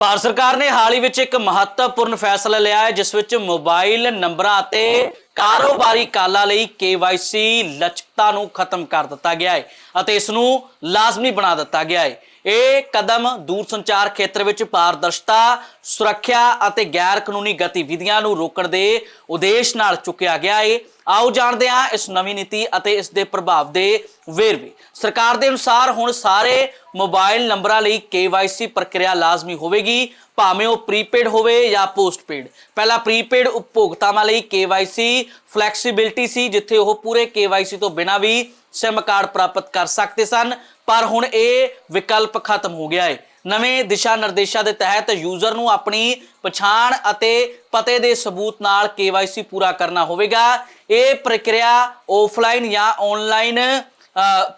ਭਾਰਤ ਸਰਕਾਰ ਨੇ ਹਾਲ ਹੀ ਵਿੱਚ ਇੱਕ ਮਹੱਤਵਪੂਰਨ ਫੈਸਲਾ ਲਿਆ ਹੈ, ਜਿਸ ਵਿੱਚ ਮੋਬਾਈਲ ਨੰਬਰਾਂ ਅਤੇ ਕਾਰੋਬਾਰੀ ਕਾਲਾਂ ਲਈ KYC ਲਚਕਤਾ ਨੂੰ ਖਤਮ ਕਰ ਦਿੱਤਾ ਗਿਆ ਹੈ ਅਤੇ ਇਸ ਨੂੰ ਲਾਜ਼ਮੀ ਬਣਾ ਦਿੱਤਾ ਗਿਆ ਹੈ ਇਹ ਕਦਮ ਦੂਰਸੰਚਾਰ ਖੇਤਰ ਵਿੱਚ ਪਾਰਦਰਸ਼ਤਾ, ਸੁਰੱਖਿਆ ਅਤੇ ਗੈਰ ਕਾਨੂੰਨੀ ਗਤੀਵਿਧੀਆਂ ਨੂੰ ਰੋਕਣ ਦੇ ਉਦੇਸ਼ ਨਾਲ ਚੁੱਕਿਆ ਗਿਆ ਹੈ ਆਓ ਜਾਣਦੇ ਹਾਂ ਇਸ ਨਵੀਂ ਨੀਤੀ ਅਤੇ ਇਸ ਦੇ ਪ੍ਰਭਾਵ ਦੇ ਵੇਰਵੇ। ਸਰਕਾਰ ਦੇ ਅਨੁਸਾਰ ਹੁਣ ਸਾਰੇ ਮੋਬਾਈਲ ਨੰਬਰਾਂ ਲਈ KYC ਪ੍ਰਕਿਰਿਆ ਲਾਜ਼ਮੀ ਹੋਵੇਗੀ। ਭਾਵੇਂ ਉਹ ਪ੍ਰੀਪੇਡ ਹੋਵੇ ਜਾਂ ਪੋਸਟਪੇਡ। ਪਹਿਲਾਂ ਪ੍ਰੀਪੇਡ ਉਪਭੋਗਤਾਵਾਂ ਲਈ KYC ਫਲੈਕਸੀਬਿਲਟੀ ਸੀ, ਜਿੱਥੇ ਉਹ ਪੂਰੇ KYC ਤੋਂ ਬਿਨਾਂ ਵੀ SIM ਕਾਰਡ ਪ੍ਰਾਪਤ ਕਰ ਸਕਦੇ ਸਨ, ਪਰ ਹੁਣ ਇਹ ਵਿਕਲਪ ਖਤਮ ਹੋ ਗਿਆ ਹੈ ਨਵੇਂ ਦਿਸ਼ਾ ਨਿਰਦੇਸ਼ਾਂ ਦੇ ਤਹਿਤ ਯੂਜ਼ਰ ਨੂੰ ਆਪਣੀ ਪਛਾਣ ਅਤੇ ਪਤੇ ਦੇ ਸਬੂਤ ਨਾਲ KYC ਪੂਰਾ ਕਰਨਾ ਹੋਵੇਗਾ। ਇਹ ਪ੍ਰਕਿਰਿਆ ਆਫਲਾਈਨ ਜਾਂ ਆਨਲਾਈਨ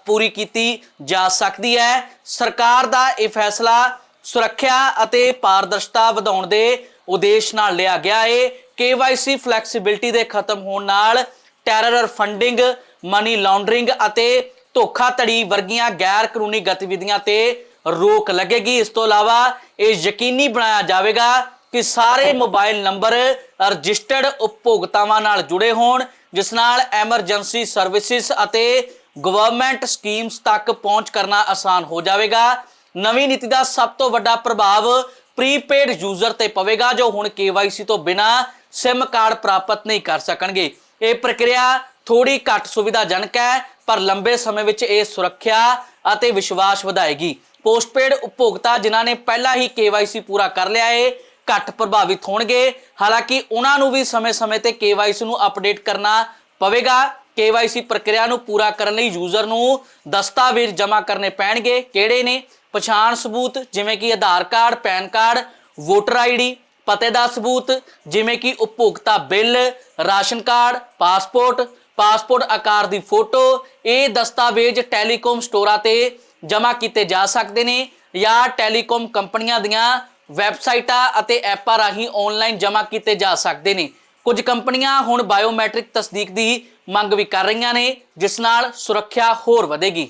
ਪੂਰੀ ਕੀਤੀ ਜਾ ਸਕਦੀ ਹੈ। ਸਰਕਾਰ ਦਾ ਇਹ ਫੈਸਲਾ ਸੁਰੱਖਿਆ ਅਤੇ ਪਾਰਦਰਸ਼ਤਾ ਵਧਾਉਣ ਦੇ ਉਦੇਸ਼ ਨਾਲ ਲਿਆ ਗਿਆ ਹੈ KYC ਫਲੈਕਸੀਬਿਲਟੀ ਦੇ ਖਤਮ ਹੋਣ ਨਾਲ ਟੈਰਰ ਫੰਡਿੰਗ ਮਨੀ ਲਾਂਡਰਿੰਗ ਅਤੇ ਧੋਖਾਧੜੀ ਵਰਗੀਆਂ ਗੈਰ ਕਾਨੂੰਨੀ ਗਤੀਵਿਧੀਆਂ ਤੇ ਰੋਕ ਲੱਗੇਗੀ। ਇਸ ਤੋਂ ਇਲਾਵਾ ਇਹ ਯਕੀਨੀ ਬਣਾਇਆ ਜਾਵੇਗਾ ਕਿ ਸਾਰੇ ਮੋਬਾਈਲ ਨੰਬਰ ਰਜਿਸਟਰਡ ਉਪਭੋਗਤਾਵਾਂ ਨਾਲ ਜੁੜੇ ਹੋਣ, ਜਿਸ ਨਾਲ ਐਮਰਜੈਂਸੀ ਸਰਵਿਸਿਜ਼ ਅਤੇ ਗਵਰਨਮੈਂਟ ਸਕੀਮਸ ਤੱਕ ਪਹੁੰਚ ਕਰਨਾ ਆਸਾਨ ਹੋ ਜਾਵੇਗਾ। ਨਵੀਂ ਨੀਤੀ ਦਾ ਸਭ ਤੋਂ ਵੱਡਾ ਪ੍ਰਭਾਵ ਪ੍ਰੀਪੇਡ ਯੂਜ਼ਰ ਤੇ ਪਵੇਗਾ, ਜੋ ਹੁਣ KYC ਤੋਂ ਬਿਨਾ SIM ਕਾਰਡ ਪ੍ਰਾਪਤ ਨਹੀਂ ਕਰ ਸਕਣਗੇ। ਇਹ ਪ੍ਰਕਿਰਿਆ ਥੋੜੀ ਘੱਟ ਸੁਵਿਧਾਜਨਕ ਹੈ, ਪਰ ਲੰਬੇ ਸਮੇਂ ਵਿੱਚ ਇਹ ਸੁਰੱਖਿਆ ਅਤੇ ਵਿਸ਼ਵਾਸ ਵਧਾਏਗੀ। ਪੋਸਟਪੇਡ ਉਪਭੋਗਤਾ ਜਿਨ੍ਹਾਂ ਨੇ ਪਹਿਲਾਂ ਹੀ KYC ਪੂਰਾ ਕਰ ਲਿਆ ਹੈ ਘੱਟ ਪ੍ਰਭਾਵਿਤ ਹੋਣਗੇ। ਹਾਲਾਂਕਿ ਉਹਨਾਂ ਨੂੰ ਵੀ ਸਮੇਂ-ਸਮੇਂ ਤੇ KYC ਨੂੰ ਅਪਡੇਟ ਕਰਨਾ ਪਵੇਗਾ। KYC ਪ੍ਰਕਿਰਿਆ ਨੂੰ ਪੂਰਾ ਕਰਨ ਲਈ ਯੂਜ਼ਰ ਨੂੰ ਦਸਤਾਵੇਜ਼ ਜਮ੍ਹਾਂ ਕਰਨੇ ਪੈਣਗੇ। ਕਿਹੜੇ ਨੇ? ਪਛਾਣ ਸਬੂਤ, ਜਿਵੇਂ ਕਿ Aadhaar card, PAN card, voter ID ਪਤੇ ਦਾ ਸਬੂਤ, ਜਿਵੇਂ ਕਿ ਉਪਭੋਗਤਾ bill, ration card, passport passport ਆਕਾਰ ਦੀ ਫੋਟੋ, ਇਹ ਦਸਤਾਵੇਜ਼ ਟੈਲੀਕਾਮ ਸਟੋਰਾਂ ਤੇ ਜਮ੍ਹਾਂ ਕੀਤੇ ਜਾ ਸਕਦੇ ਨੇ ਜਾਂ ਟੈਲੀਕਾਮ ਕੰਪਨੀਆਂ ਦੀਆਂ ਵੈਬਸਾਈਟਾਂ ਅਤੇ ਐਪਾਂ ਰਾਹੀਂ ਆਨਲਾਈਨ ਜਮ੍ਹਾਂ ਕੀਤੇ ਜਾ ਸਕਦੇ ਨੇ। ਕੁਝ ਕੰਪਨੀਆਂ ਹੁਣ ਬਾਇਓਮੈਟ੍ਰਿਕ ਤਸਦੀਕ ਦੀ ਮੰਗ ਵੀ ਕਰ ਰਹੀਆਂ ਨੇ, ਜਿਸ ਨਾਲ ਸੁਰੱਖਿਆ ਹੋਰ ਵਧੇਗੀ।